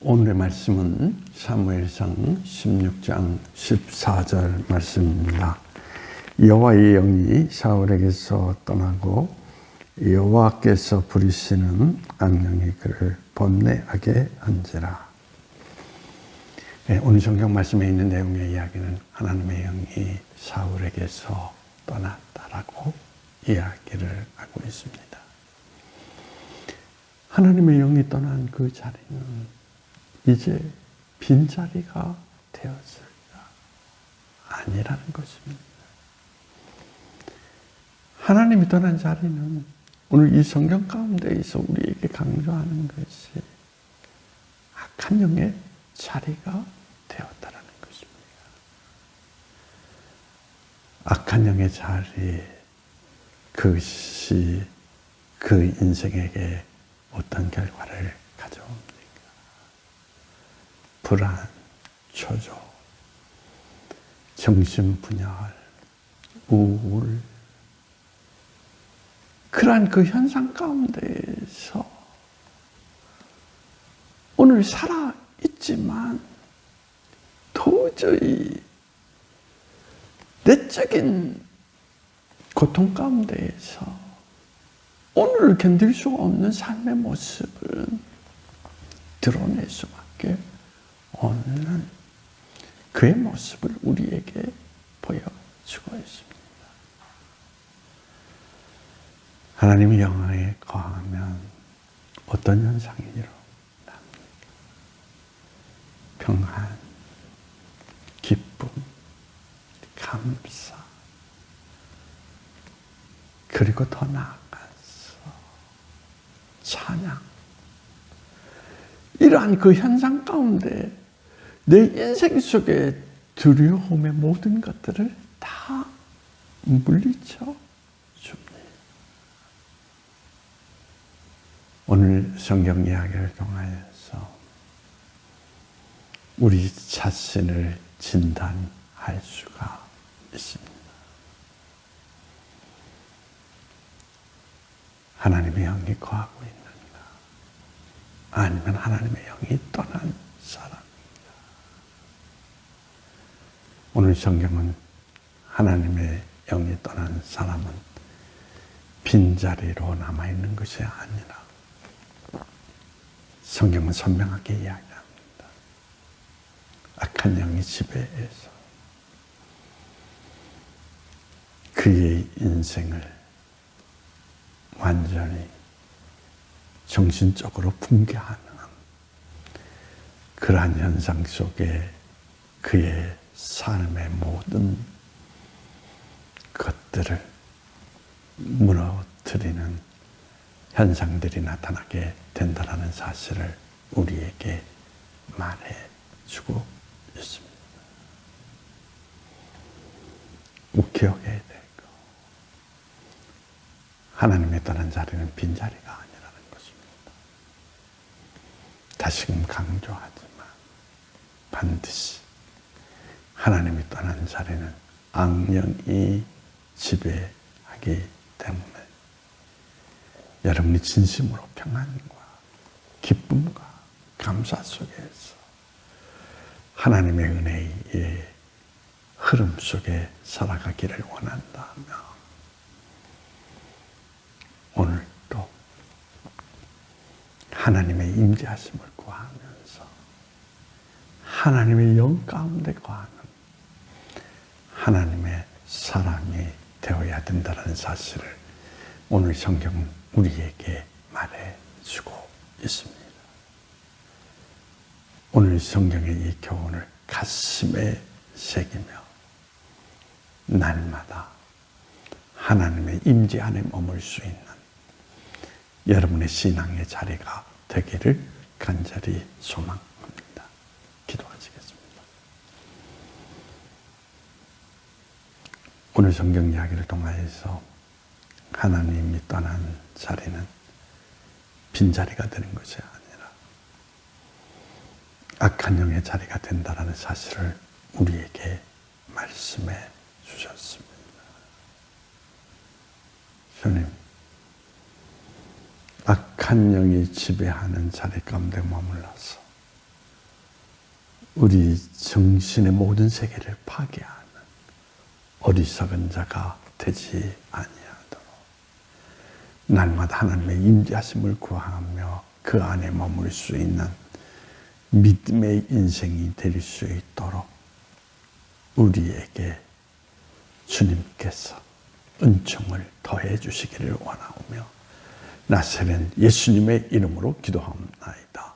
오늘의 말씀은 사무엘상 16장 14절 말씀입니다. 여호와의 영이 사울에게서 떠나고 여호와께서 부리시는 악령이 그를 번뇌하게 한지라. 네, 오늘 성경 말씀에 있는 내용의 이야기는 하나님의 영이 사울에게서 떠났다라고 이야기를 하고 있습니다. 하나님의 영이 떠난 그 자리는 이제 빈자리가 되었을까? 아니라는 것입니다. 하나님이 떠난 자리는 오늘 이 성경 가운데에서 우리에게 강조하는 것이 악한 영의 자리가 되었다라는 것입니다. 악한 영의 자리, 그것이 그 인생에게 어떤 결과를 가져옵니까? 불안, 초조, 정신분열, 우울, 그러한 그 현상 가운데에서 오늘 살아 있지만 도저히 내적인 고통 가운데에서 오늘을 견딜 수 없는 삶의 모습을 드러낼 수 없는 그의 모습을 우리에게 보여주고 있습니다. 하나님의 영광에 거하면 어떤 현상이 일어납니까? 평안, 기쁨, 감사, 그리고 더 나아가서 찬양. 이러한 그 현상 가운데 내 인생 속에 두려움의 모든 것들을 다 물리쳐 줍니다. 오늘 성경 이야기를 통하여서 우리 자신을 진단할 수가 있습니다. 하나님의 영이 거하고 있는가? 아니면 하나님의 영이 떠난 사람인가? 오늘 성경은 하나님의 영이 떠난 사람은 빈자리로 남아있는 것이 아니라 성경은 선명하게 이야기합니다. 악한 영이 지배해서 그의 인생을 완전히 정신적으로 붕괴하는 그러한 현상 속에 그의 삶의 모든 것들을 무너뜨리는 현상들이 나타나게 된다는 사실을 우리에게 말해 주고 있습니다. 꼭 기억해야 되고 하나님의 떠난 자리는 빈자리가 아니라는 것입니다. 다시금 강조하지만 반드시 하나님이 떠난 자리는 악령이 지배하기 때문에 여러분이 진심으로 평안과 기쁨과 감사 속에서 하나님의 은혜의 흐름 속에 살아가기를 원한다면 오늘도 하나님의 임재하심을 구하면서 하나님의 영 가운데 거하는 하나님의 사람이 되어야 된다는 사실을 오늘 성경은 우리에게 말해주고 있습니다. 오늘 성경의 이 교훈을 가슴에 새기며 날마다 하나님의 임재 안에 머물 수 있는 여러분의 신앙의 자리가 되기를 간절히 소망합니다. 기도하시겠습니다. 오늘 성경 이야기를 통하여서 하나님이 떠난 자리는 빈자리가 되는 것이 아니라 악한 영의 자리가 된다는 사실을 우리에게 말씀해 주셨습니다. 주님, 악한 영이 지배하는 자리 가운데 머물러서 우리 정신의 모든 세계를 파괴하는 어리석은 자가 되지 아니하도록 날마다 하나님의 임재하심을 구하며 그 안에 머물 수 있는 믿음의 인생이 될 수 있도록 우리에게 주님께서 은총을 더해 주시기를 원하오며 나세는 예수님의 이름으로 기도하옵나이다.